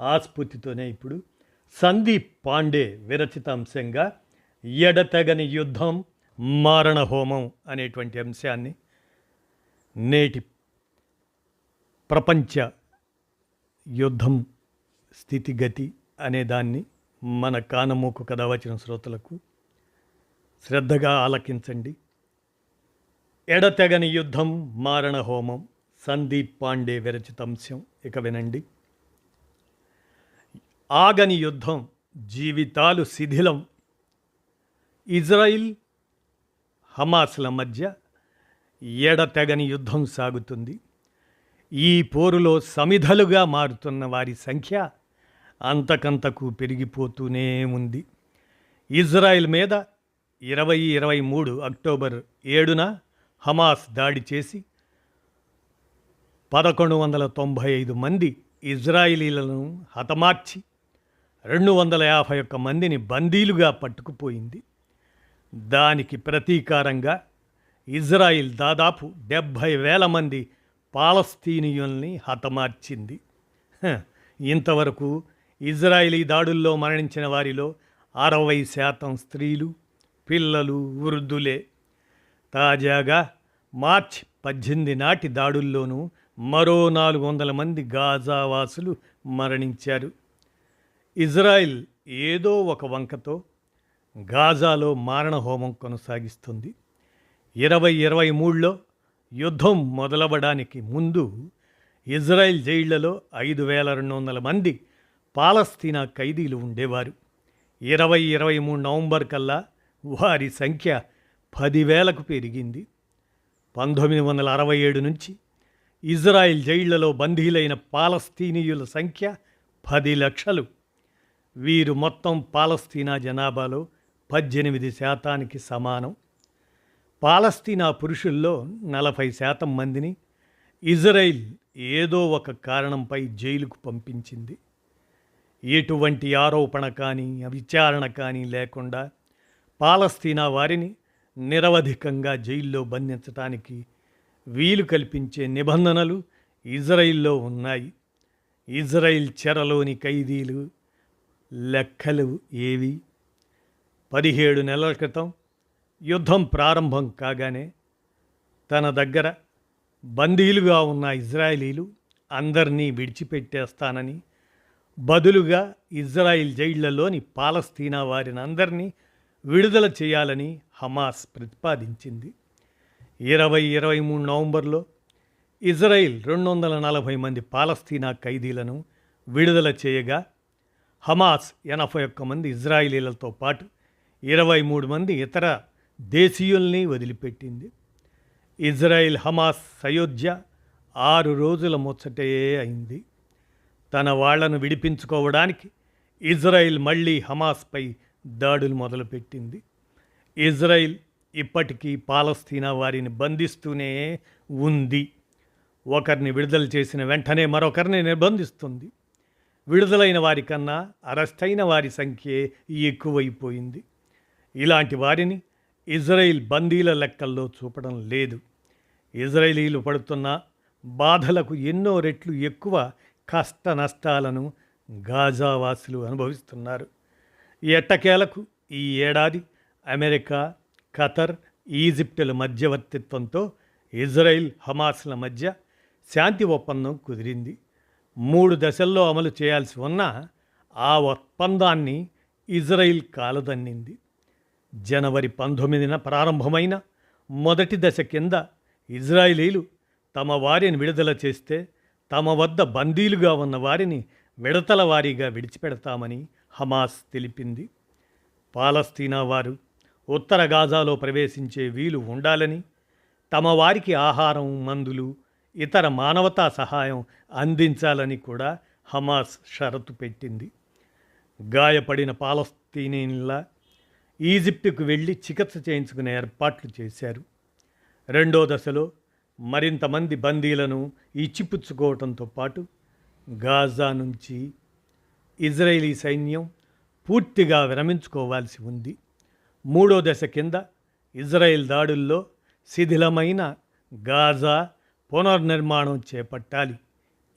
ఆస్ఫూర్తితోనే ఇప్పుడు సందీప్ పాండే విరచిత అంశంగా ఎడతెగని యుద్ధం మారణ హోమం అనేటువంటి అంశాన్ని నేటి ప్రపంచ యుద్ధం స్థితిగతి అనే దాన్ని మన కానమూకు కథ వచ్చిన శ్రోతలకు శ్రద్ధగా ఆలకించండి. ఎడతెగని యుద్ధం మారణ హోమం సందీప్ పాండే విరచిత అంశం. ఇక వినండి. ఆగని యుద్ధం జీవితాలు శిథిలం. ఇజ్రాయిల్ హమాస్ల మధ్య ఎడతెగని యుద్ధం సాగుతుంది. ఈ పోరులో సమిధలుగా మారుతున్న వారి సంఖ్య అంతకంతకు పెరిగిపోతూనే ఉంది. ఇజ్రాయిల్ మీద ఇరవై ఇరవై మూడు అక్టోబర్ ఏడున హమాస్ దాడి చేసి పదకొండు వందల తొంభై ఐదు మంది ఇజ్రాయిలీలను హతమార్చి రెండు వందల యాభై ఒక్క మందిని బందీలుగా పట్టుకుపోయింది. దానికి ప్రతీకారంగా ఇజ్రాయిల్ దాదాపు డెబ్భై వేల మంది పాలస్తీనియుల్ని హతమార్చింది. ఇంతవరకు ఇజ్రాయిలీ దాడుల్లో మరణించిన వారిలో అరవై శాతం స్త్రీలు పిల్లలు వృద్ధులే. తాజాగా మార్చ్ పద్దెనిమిది నాటి దాడుల్లోనూ మరో నాలుగు వందల మంది గాజావాసులు మరణించారు. ఇజ్రాయిల్ ఏదో ఒక వంకతో గాజాలో మారణహోమం కొనసాగిస్తుంది. ఇరవై ఇరవై మూడులో యుద్ధం మొదలవడానికి ముందు ఇజ్రాయెల్ జైళ్ళలో ఐదు వేల రెండు వందల మంది పాలస్తీనా ఖైదీలు ఉండేవారు. ఇరవై ఇరవై మూడు నవంబర్ కల్లా వారి సంఖ్య పదివేలకు పెరిగింది. పంతొమ్మిది వందల అరవై ఏడు నుంచి ఇజ్రాయెల్ జైళ్ళలో బందీలైన పాలస్తీనీయుల సంఖ్య పది లక్షలు. వీరు మొత్తం పాలస్తీనా జనాభాలో పద్దెనిమిది శాతానికి సమానం. పాలస్తీనా పురుషుల్లో నలభై శాతం మందిని ఇజ్రాయిల్ ఏదో ఒక కారణంపై జైలుకు పంపించింది. ఎటువంటి ఆరోపణ కానీ విచారణ కానీ లేకుండా పాలస్తీనా వారిని నిరవధికంగా జైల్లో బంధించటానికి వీలు కల్పించే నిబంధనలు ఇజ్రాయిల్లో ఉన్నాయి. ఇజ్రాయిల్ చెరలోని ఖైదీలు లెక్కలు ఏవి? పదిహేడు నెలల క్రితం యుద్ధం ప్రారంభం కాగానే తన దగ్గర బందీలుగా ఉన్న ఇజ్రాయిలీలు అందరినీ విడిచిపెట్టేస్తానని బదులుగా ఇజ్రాయిల్ జైళ్ళలోని పాలస్తీనా వారిని అందరినీ విడుదల చేయాలని హమాస్ ప్రతిపాదించింది. ఇరవై ఇరవై మూడు నవంబర్లో ఇజ్రాయిల్ రెండు వందల నలభై మంది పాలస్తీనా ఖైదీలను విడుదల చేయగా హమాస్ ఎనభై ఒక్క మంది ఇజ్రాయిలీలతో పాటు ఇరవై మూడు మంది ఇతర దేశీయుల్ని వదిలిపెట్టింది. ఇజ్రాయిల్ హమాస్ సయోధ్య ఆరు రోజుల ముచ్చటే అయింది. తన వాళ్ళను విడిపించుకోవడానికి ఇజ్రాయిల్ మళ్ళీ హమాస్పై దాడులు మొదలుపెట్టింది. ఇజ్రాయిల్ ఇప్పటికీ పాలస్తీనా వారిని బంధిస్తూనే ఉంది. ఒకరిని విడుదల చేసిన వెంటనే మరొకరిని నిర్బంధిస్తుంది. విడుదలైన వారికన్నా అరెస్టైన అరెస్ట్ అయిన వారి సంఖ్యే ఎక్కువైపోయింది. ఇలాంటి వారిని ఇజ్రాయిల్ బందీల లెక్కల్లో చూపడం లేదు. ఇజ్రాయిలీలు పడుతున్న బాధలకు ఎన్నో రెట్లు ఎక్కువ కష్ట నష్టాలను గాజావాసులు అనుభవిస్తున్నారు. ఎట్టకేలకు ఈ ఏడాది అమెరికా ఖతర్ ఈజిప్టుల మధ్యవర్తిత్వంతో ఇజ్రాయిల్ హమాస్ల మధ్య శాంతి ఒప్పందం కుదిరింది. మూడు దశల్లో అమలు చేయాల్సి ఉన్న ఆ ఒప్పందాన్ని ఇజ్రాయిల్ కాలదన్నింది. జనవరి పంతొమ్మిదిన ప్రారంభమైన మొదటి దశ కింద ఇజ్రాయిలీలు తమ వారిని విడుదల చేస్తే తమ వద్ద బందీలుగా ఉన్న వారిని విడతల వారీగా విడిచిపెడతామని హమాస్ తెలిపింది. పాలస్తీనా వారు ఉత్తర గాజాలో ప్రవేశించే వీలు ఉండాలని తమ వారికి ఆహారం మందులు ఇతర మానవతా సహాయం అందించాలని కూడా హమాస్ షరతు పెట్టింది. గాయపడిన పాలస్తీనీన్ల ఈజిప్టుకు వెళ్ళి చికిత్స చేయించుకునే ఏర్పాట్లు చేశారు. రెండో దశలో మరింతమంది బందీలను ఇచ్చిపుచ్చుకోవడంతో పాటు గాజా నుంచి ఇజ్రాయేలీ సైన్యం పూర్తిగా విరమించుకోవాల్సి ఉంది. మూడో దశ కింద ఇజ్రాయెల్ దాడుల్లో శిథిలమైన గాజా పునర్నిర్మాణం చేపట్టాలి.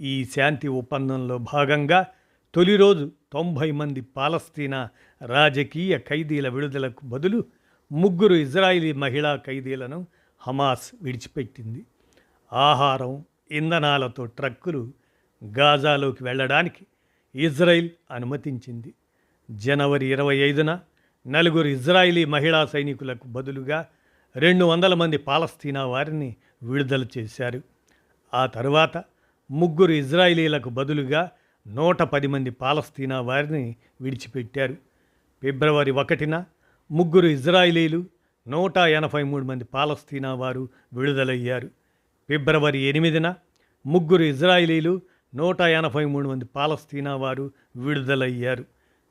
ఈ శాంతి ఒప్పందంలో భాగంగా తొలి రోజు తొంభై మంది పాలస్తీనా రాజకీయ ఖైదీల విడుదలకు బదులు ముగ్గురు ఇజ్రాయిలీ మహిళా ఖైదీలను హమాస్ విడిచిపెట్టింది. ఆహారం ఇంధనాలతో ట్రక్కులు గాజాలోకి వెళ్ళడానికి ఇజ్రాయిల్ అనుమతించింది. జనవరి ఇరవై ఐదున నలుగురు ఇజ్రాయిలీ మహిళా సైనికులకు బదులుగా రెండు వందల మంది పాలస్తీనా వారిని విడుదల చేశారు. ఆ తరువాత ముగ్గురు ఇజ్రాయిలీలకు బదులుగా నూట పది మంది పాలస్తీనా వారిని విడిచిపెట్టారు. ఫిబ్రవరి ఒకటిన ముగ్గురు ఇజ్రాయిలీలు నూట ఎనభై మూడు మంది పాలస్తీనా వారు విడుదలయ్యారు. ఫిబ్రవరి ఎనిమిదిన ముగ్గురు ఇజ్రాయిలీలు నూట ఎనభై మూడు మంది పాలస్తీనా వారు విడుదలయ్యారు.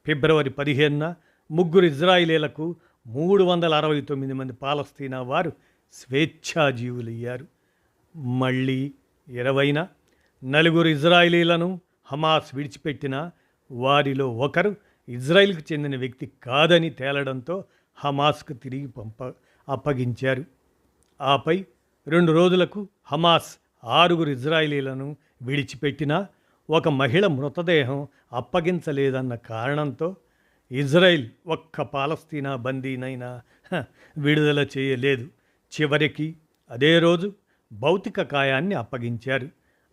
ఫిబ్రవరి పదిహేనున ముగ్గురు ఇజ్రాయిలీలకు మూడు వందల అరవై తొమ్మిది మంది పాలస్తీనా వారు స్వేచ్ఛాజీవులయ్యారు. మళ్ళీ ఇరవైన నలుగురు ఇజ్రాయిలీలను హమాస్ విడిచిపెట్టిన వారిలో ఒకరు ఇజ్రాయిల్కు చెందిన వ్యక్తి కాదని తేలడంతో హమాస్కు తిరిగి పంప అప్పగించారు. ఆపై రెండు రోజులకు హమాస్ ఆరుగురు ఇజ్రాయిలీలను విడిచిపెట్టినా ఒక మహిళ మృతదేహం అప్పగించలేదన్న కారణంతో ఇజ్రాయిల్ ఒక్క పాలస్తీనా బందీనైనా విడుదల చేయలేదు. చివరికి అదే రోజు భౌతిక కాయాన్ని అప్పగించారు.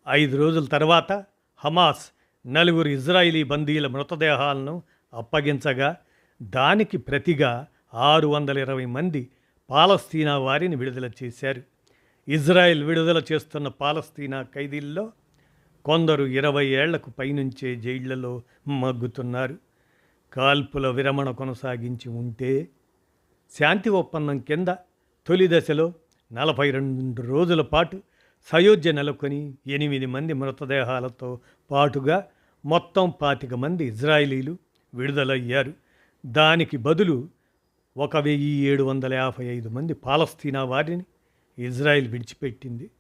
ఐదు రోజుల తర్వాత హమాస్ నలుగురు ఇజ్రాయిలీ బందీల మృతదేహాలను అప్పగించగా దానికి ప్రతిగా ఆరు వందల ఇరవై మంది పాలస్తీనా వారిని విడుదల చేశారు. ఇజ్రాయెల్ విడుదల చేస్తున్న పాలస్తీనా ఖైదీల్లో కొందరు ఇరవై ఏళ్ళకు పైనుంచే జైళ్ళలో మగ్గుతున్నారు. కాల్పుల విరమణ కొనసాగించి ఉంటే శాంతి ఒప్పందం కింద తొలి దశలో నలభై రెండు రోజుల పాటు సయోధ్య నెలకొని ఎనిమిది మంది మృతదేహాలతో పాటుగా మొత్తం పాతిక మంది ఇజ్రాయిలీలు విడుదలయ్యారు. దానికి బదులు ఒక వెయ్యి ఏడు వందల యాభై ఐదు మంది పాలస్తీనా వారిని ఇజ్రాయిల్ విడిచిపెట్టింది.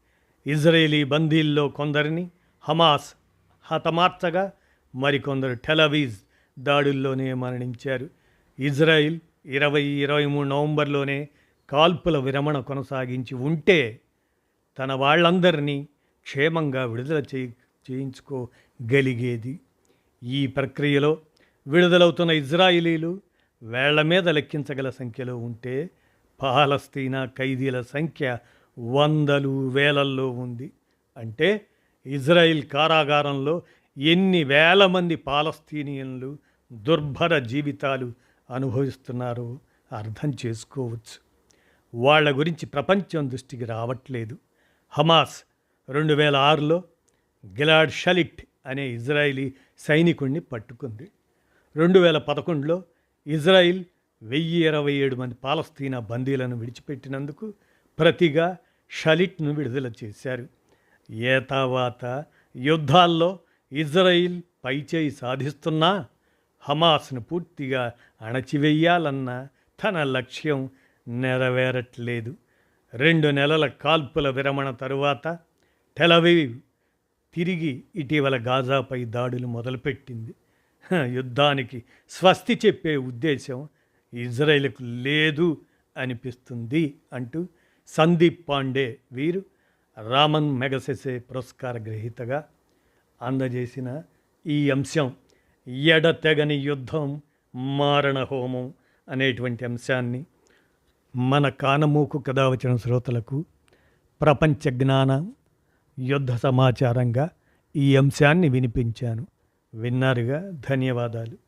ఇజ్రాయేలీ బందీల్లో కొందరిని హమాస్ హతమార్చగా మరికొందరు టెలవీజ్ దాడుల్లోనే మరణించారు. ఇజ్రాయిల్ ఇరవై ఇరవై మూడు నవంబర్లోనే కాల్పుల విరమణ కొనసాగించి ఉంటే తన వాళ్ళందరినీ క్షేమంగా విడుదల చేయి చేయించుకోగలిగేది. ఈ ప్రక్రియలో విడుదలవుతున్న ఇజ్రాయిలీలు వేళ్ళ మీద లెక్కించగల సంఖ్యలో ఉంటే పాలస్తీనా ఖైదీల సంఖ్య వందలు వేలల్లో ఉంది. అంటే ఇజ్రాయిల్ కారాగారంలో ఎన్ని వేల మంది పాలస్తీనియన్లు దుర్భర జీవితాలు అనుభవిస్తున్నారో అర్థం చేసుకోవచ్చు. వాళ్ళ గురించి ప్రపంచం దృష్టికి రావట్లేదు. హమాస్ రెండు వేల ఆరులో గిలాడ్ షలిట్ అనే ఇజ్రాయిలీ సైనికుణ్ణి పట్టుకుంది. రెండు వేల పదకొండులో ఇజ్రాయిల్ వెయ్యి ఇరవై ఏడు మంది పాలస్తీనా బందీలను విడిచిపెట్టినందుకు ప్రతిగా షలిట్ను విడుదల చేశారు. ఏ యుద్ధాల్లో ఇజ్రాయిల్ పైచేయి సాధిస్తున్నా హమాస్ను పూర్తిగా అణచివేయాలన్న తన లక్ష్యం నెరవేరట్లేదు. రెండు నెలల కాల్పుల విరమణ తరువాత టెలవీవ్ తిరిగి ఇటీవల గాజాపై దాడులు మొదలుపెట్టింది. యుద్ధానికి స్వస్తి చెప్పే ఉద్దేశం ఇజ్రాయెల్కు లేదు అనిపిస్తుంది అంటూ సందీప్ పాండే వీరు రామన్ మెగసెసే పురస్కార గ్రహీతగా అందజేసిన ఈ అంశం ఎడతెగని యుద్ధం మారణ హోమం అనేటువంటి అంశాన్ని మన కానమూకు కథ వచ్చిన శ్రోతలకు ప్రపంచ జ్ఞానం యుద్ధ సమాచారంగా ఈ అంశాన్ని వినిపించాను. విన్నారుగా? ధన్యవాదాలు.